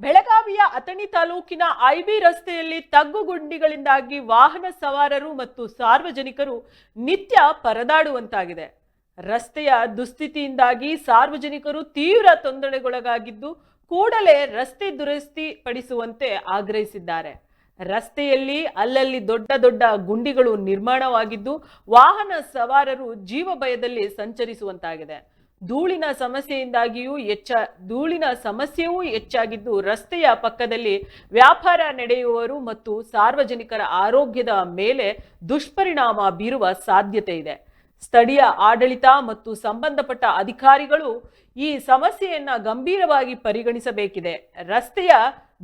ಬೆಳಗಾವಿಯ ಅಥಣಿ ತಾಲೂಕಿನ ಐಬಿ ರಸ್ತೆಯಲ್ಲಿ ತಗ್ಗು ಗುಂಡಿಗಳಿಂದಾಗಿ ವಾಹನ ಸವಾರರು ಮತ್ತು ಸಾರ್ವಜನಿಕರು ನಿತ್ಯ ಪರದಾಡುವಂತಾಗಿದೆ. ರಸ್ತೆಯ ದುಸ್ಥಿತಿಯಿಂದಾಗಿ ಸಾರ್ವಜನಿಕರು ತೀವ್ರ ತೊಂದರೆಗೊಳಗಾಗಿದ್ದು ಕೂಡಲೇ ರಸ್ತೆ ದುರಸ್ತಿ ಪಡಿಸುವಂತೆ ಆಗ್ರಹಿಸಿದ್ದಾರೆ. ರಸ್ತೆಯಲ್ಲಿ ಅಲ್ಲಲ್ಲಿ ದೊಡ್ಡ ದೊಡ್ಡ ಗುಂಡಿಗಳು ನಿರ್ಮಾಣವಾಗಿದ್ದು ವಾಹನ ಸವಾರರು ಜೀವ ಭಯದಲ್ಲಿ ಸಂಚರಿಸುವಂತಾಗಿದೆ. ಧೂಳಿನ ಸಮಸ್ಯೆಯಿಂದಾಗಿಯೂ ಹೆಚ್ಚ, ಧೂಳಿನ ಸಮಸ್ಯೆಯೂ ಹೆಚ್ಚಾಗಿದ್ದು ರಸ್ತೆಯ ಪಕ್ಕದಲ್ಲಿ ವ್ಯಾಪಾರ ನಡೆಯುವವರು ಮತ್ತು ಸಾರ್ವಜನಿಕರ ಆರೋಗ್ಯದ ಮೇಲೆ ದುಷ್ಪರಿಣಾಮ ಬೀರುವ ಸಾಧ್ಯತೆ ಇದೆ. ಸ್ಥಳೀಯ ಆಡಳಿತ ಮತ್ತು ಸಂಬಂಧಪಟ್ಟ ಅಧಿಕಾರಿಗಳು ಈ ಸಮಸ್ಯೆಯನ್ನು ಗಂಭೀರವಾಗಿ ಪರಿಗಣಿಸಬೇಕಿದೆ. ರಸ್ತೆಯ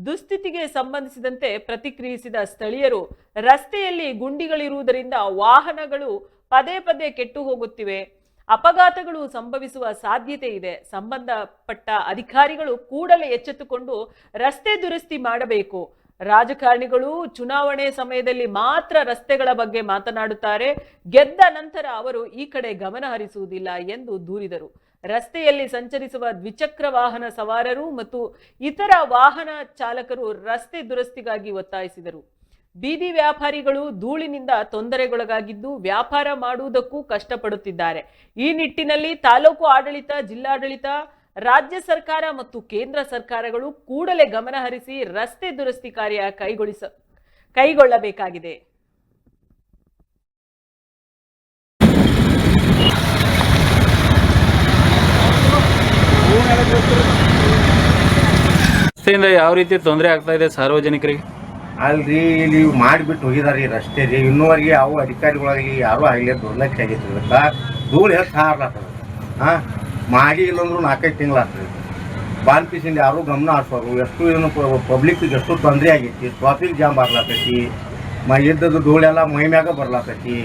ದುಸ್ಥಿತಿಗೆ ಸಂಬಂಧಿಸಿದಂತೆ ಪ್ರತಿಕ್ರಿಯಿಸಿದ ಸ್ಥಳೀಯರು, ರಸ್ತೆಯಲ್ಲಿ ಗುಂಡಿಗಳಿರುವುದರಿಂದ ವಾಹನಗಳು ಪದೇ ಪದೇ ಕೆಟ್ಟು ಹೋಗುತ್ತಿವೆ. ಅಪಘಾತಗಳು ಸಂಭವಿಸುವ ಸಾಧ್ಯತೆ ಇದೆ. ಸಂಬಂಧಪಟ್ಟ ಅಧಿಕಾರಿಗಳು ಕೂಡಲೇ ಎಚ್ಚೆತ್ತುಕೊಂಡು ರಸ್ತೆ ದುರಸ್ತಿ ಮಾಡಬೇಕು. ರಾಜಕಾರಣಿಗಳು ಚುನಾವಣೆ ಸಮಯದಲ್ಲಿ ಮಾತ್ರ ರಸ್ತೆಗಳ ಬಗ್ಗೆ ಮಾತನಾಡುತ್ತಾರೆ. ಗೆದ್ದ ನಂತರ ಅವರು ಈ ಕಡೆ ಗಮನ ಹರಿಸುವುದಿಲ್ಲ ಎಂದು ದೂರಿದರು. ರಸ್ತೆಯಲ್ಲಿ ಸಂಚರಿಸುವ ದ್ವಿಚಕ್ರ ವಾಹನ ಸವಾರರು ಮತ್ತು ಇತರ ವಾಹನ ಚಾಲಕರು ರಸ್ತೆ ದುರಸ್ತಿಗಾಗಿ ಒತ್ತಾಯಿಸಿದರು. ಬೀದಿ ವ್ಯಾಪಾರಿಗಳು ಧೂಳಿನಿಂದ ತೊಂದರೆಗೊಳಗಾಗಿದ್ದು ವ್ಯಾಪಾರ ಮಾಡುವುದಕ್ಕೂ ಕಷ್ಟಪಡುತ್ತಿದ್ದಾರೆ. ಈ ನಿಟ್ಟಿನಲ್ಲಿ ತಾಲೂಕು ಆಡಳಿತ, ಜಿಲ್ಲಾಡಳಿತ, ರಾಜ್ಯ ಸರ್ಕಾರ ಮತ್ತು ಕೇಂದ್ರ ಸರ್ಕಾರಗಳು ಕೂಡಲೇ ಗಮನಹರಿಸಿ ರಸ್ತೆ ದುರಸ್ತಿ ಕಾರ್ಯ ಕೈಗೊಳಿಸ, ಕೈಗೊಳ್ಳಬೇಕಾಗಿದೆ. ಯಾವ ರೀತಿ ತೊಂದರೆ ಆಗ್ತಾ ಇದೆ ಸಾರ್ವಜನಿಕರಿಗೆ? ಅಲ್ರಿ ಇಲ್ಲಿ ಮಾಡಿಬಿಟ್ಟು ಹೋಗಿದಾರೆ ಈ ರಸ್ತೆ ರೀ. ಇನ್ನೂವರೆಗೆ ಯಾವ ಅಧಿಕಾರಿಗಳಾಗಲಿ ಯಾರು ಆಗಲಿ ದುರ್ಲಕ್ಷ ಆಗೈತಿ ಇದಕ್ಕೆ ಧೂಳು ಎಷ್ಟು ಹಾರ್ಲಾತದ ಹಾಂ? ಮಾಡಿ ಇಲ್ಲಂದ್ರೂ ನಾಲ್ಕೈದು ತಿಂಗಳಾಗ್ತದೆ ಬಾಲ್ಪಿಸಿಂದ ಯಾರೂ ಗಮನ ಹಾಸ್ಬಾರ್ದು ಎಷ್ಟು ಏನು ಪಬ್ಲಿಕ್ಕಿಗೆ ಎಷ್ಟು ತೊಂದರೆ ಆಗೈತಿ. ಟ್ರಾಫಿಕ್ ಜಾಮ್ ಬರ್ಲಾತೈತಿ. ಮ ಇದ್ದದ್ದು ಧೂಳೆಲ್ಲ ಮೈ ಮ್ಯಾಗ ಬರ್ಲಾತೈತಿ.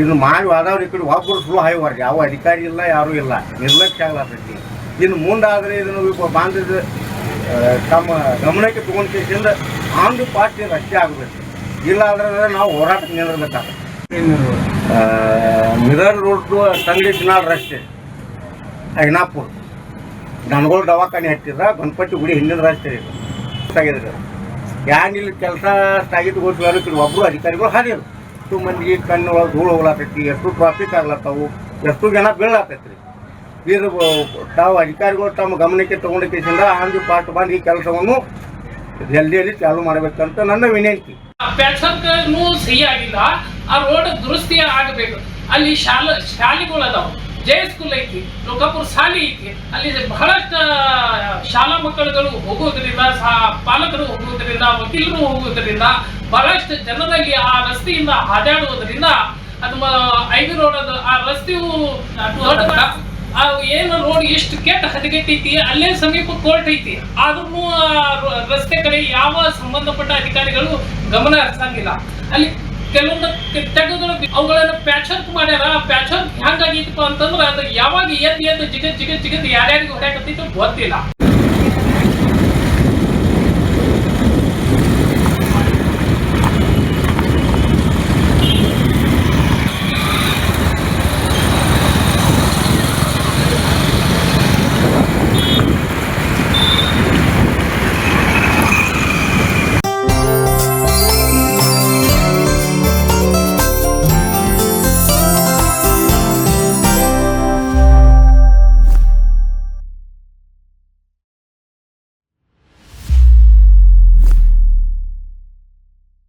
ಇನ್ನು ಮಾಡಿ ಆದವ್ರು ಈ ಕಡೆ ಒಬ್ಬರು ಫ್ಲೂ ಹಾಯ್ವಾರ್ರಿ ಯಾವ ಅಧಿಕಾರಿ ಇಲ್ಲ ಯಾರೂ ಇಲ್ಲ. ನಿರ್ಲಕ್ಷ್ಯ ಆಗ್ಲಾತೈತಿ. ಇನ್ನು ಮುಂದಾದರೆ ಇದನ್ನು ಬಾಂಧದ ಆ, ತಮ್ಮ ಗಮನಕ್ಕೆ ತಗೊಂಡಿಂದ ಆನ್ ದಿ ಪಾರ್ಟಿ ರಸ್ತೆ ಆಗಬೇಕು. ಇಲ್ಲ ಅಂದ್ರೆ ನಾವು ಹೋರಾಟ ನಿಲ್ಲಬೇಕಾಗುತ್ತೆ ಮಿರರ್ ರೋಡ್ದು ತಂಗಡಿ ಚಿನಾಳ್ ರಸ್ತೆ ಐನಾಪುರ್. ನನಗೋಲ್ ದವಾಖಾನೆ ಹತ್ತಿರ ಗಣಪತಿ ಗುಡಿ ಹಿಂದಿನ ರಸ್ತೆ ಇದು. ತೆಗೆದ್ರೆ ಯಾನ್ ಇಲ್ಲಿ ಕೆಲಸ ಸ್ಥಗಿತ ಗೊತ್ತಿ ಕಡೆ ಒಬ್ಬರು ಅಧಿಕಾರಿಗಳು ಹಾದಿರು. ಎಷ್ಟು ಮಂದಿಗೆ ಕಣ್ಣು ಒಳಗೆ ಧೂಳು ಹೋಗ್ಲಾತೈತಿ ಎಷ್ಟು ಟ್ರಾಫಿಕ್ ಆಗ್ಲತ್ತವು, ಎಷ್ಟು ಜನ ಬೀಳಾತೈತಿ ಇದು ತಾವು ಅಧಿಕಾರಿಗಳು ತಮ್ಮ ಗಮನಕ್ಕೆ ತಗೊಂಡಕ್ಕಿಂದ ಆಂಧ್ರ ಪಾಠ ಪಾರ್ಟ್ ಬಂದು ಈ ಕೆಲಸವನ್ನು ಜಲ್ದಿಯಲ್ಲಿ ಚಾಲು ಮಾಡಬೇಕಂತ ನನ್ನ ವಿನಂತಿ. ಸಹಿ ಆಗಿಲ್ಲ ಆ ರೋಡ್ ದುರಸ್ತಿ ಆಗಬೇಕು. ಅಲ್ಲಿ ಶಾಲಾ ಶಾಲೆಗಳು ಅದಾವ. ಜಯ ಸ್ಕೂಲ್ ಐತಿ ಲೋಕಾಪುರ ಶಾಲೆ ಐತಿ. ಅಲ್ಲಿ ಬಹಳಷ್ಟು ಶಾಲಾ ಮಕ್ಕಳುಗಳು ಹೋಗೋದ್ರಿಂದ ಸಾ- ಪಾಲಕರು ಹೋಗುವುದರಿಂದ ವಕೀಲರು ಹೋಗುವುದರಿಂದ ಬಹಳಷ್ಟು ಜನರಲ್ಲಿ ಆ ರಸ್ತೆಯಿಂದ ಹಾದಾಡುವುದರಿಂದ ಅದು ಐದು ರೋಡ್ ಅದು ಆ ರಸ್ತೆಯು ಏನು ರೋಡ್ ಎಷ್ಟು ಕೆಟ್ಟ ಹದಗೆಟ್ಟೈತಿ ಅಲ್ಲೇ ಸಮೀಪ ಕೋರ್ಟ್ ಐತಿ. ಆದ್ರೂ ರಸ್ತೆ ಕಡೆ ಯಾವ ಸಂಬಂಧಪಟ್ಟ ಅಧಿಕಾರಿಗಳು ಗಮನ ಹರಿಸಂಗಿಲ್ಲ. ಅಲ್ಲಿ ಕೆಲವೊಂದು ತೆಗೆದು ಅವುಗಳನ್ನ ಪ್ಯಾಚರ್ಕ್ ಮಾಡ್ಯಾರ ಪ್ಯಾಚರ್ಕ್ ಹೆಂಗಾಗೈತಪ್ಪ ಅಂತಂದ್ರೆ ಅದು ಯಾವಾಗ ಎದ್ದು ಎದ್ದು ಜಿಗದ್ ಜಿಗದ್ ಜಿಗದ್ ಯಾರ್ಯಾರಿಗೆ ಹೊರಕತ್ತೈತೋ ಗೊತ್ತಿಲ್ಲ.